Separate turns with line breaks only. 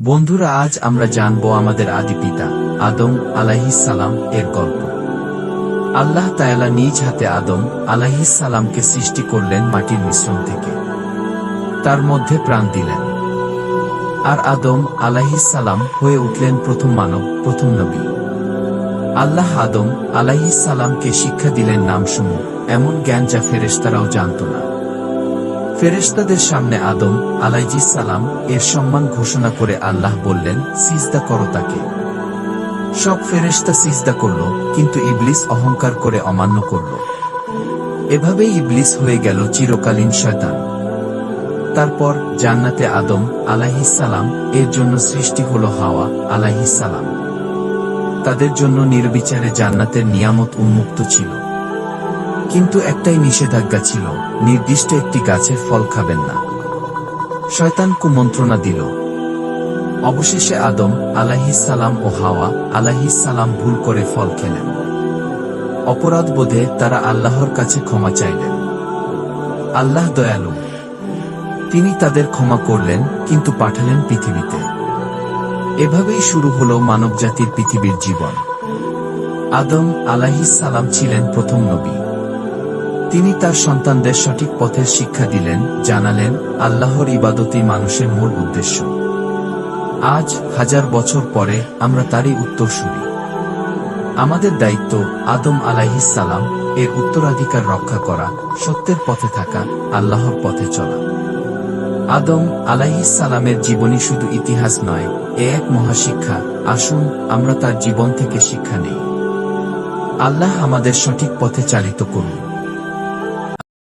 বন্ধুরা, আজ আমরা জানব আমাদের আদি পিতা, আদম সালাম এর গল্প। আল্লাহ তায়ালা নিজ হাতে আদম সালামকে সৃষ্টি করলেন মাটির মিশ্রণ থেকে। তার মধ্যে প্রাণ দিলেন। আর আদম সালাম হয়ে উঠলেন প্রথম মানব, প্রথম নবী। আল্লাহ আদম সালামকে শিক্ষা দিলেন নামসমূহ, এমন জ্ঞান যা ফেরেশতারাও জানত না। ফেরেশতাদের সামনে আদম সালাম এর সম্মান ঘোষণা করে আল্লাহ বললেন, সিজদা করো তাকে। সব ফেরেশতা সিজদা করল, কিন্তু ইবলিস অহংকার করে অমান্য করল। এভাবেই ইবলিস হয়ে গেল চিরকালীন শয়তান। তারপর জান্নাতে আদম সালাম এর জন্য সৃষ্টি হল হাওয়া সালাম। তাদের জন্য নির্বিচারে জান্নাতের নিয়ামত উন্মুক্ত ছিল। কিন্তু একটাই নিষেধাজ্ঞা ছিল, নির্দিষ্ট একটি গাছের ফল খাবেন না। শয়তান কুমন্ত্রণা দিল। অবশেষে আদম সালাম ও হাওয়া সালাম ভুল করে ফল খেলেন। অপরাধ বোধে তারা আল্লাহর কাছে ক্ষমা চাইলেন। আল্লাহ দয়ালু, তিনি তাদের ক্ষমা করলেন, কিন্তু পাঠালেন পৃথিবীতে। এভাবেই শুরু হল মানবজাতির পৃথিবীর জীবন। আদম সালাম ছিলেন প্রথম নবী। তিনি তার সন্তানদের সঠিক পথের শিক্ষা দিলেন, জানালেন, আল্লাহর ইবাদতই মানুষের মূল উদ্দেশ্য। আজ হাজার বছর পরে আমরা তারই উত্তরসূরি আমাদের দায়িত্ব আদম সালাম, এর উত্তরাধিকার রক্ষা করা, সত্যের পথে থাকা, আল্লাহর পথে চলা। আদম সালামের জীবনী শুধু ইতিহাস নয়, এ এক মহাশিক্ষা, আসুন আমরা তার জীবন থেকে শিক্ষা নেই। আল্লাহ আমাদের সঠিক পথে চালিত করুন।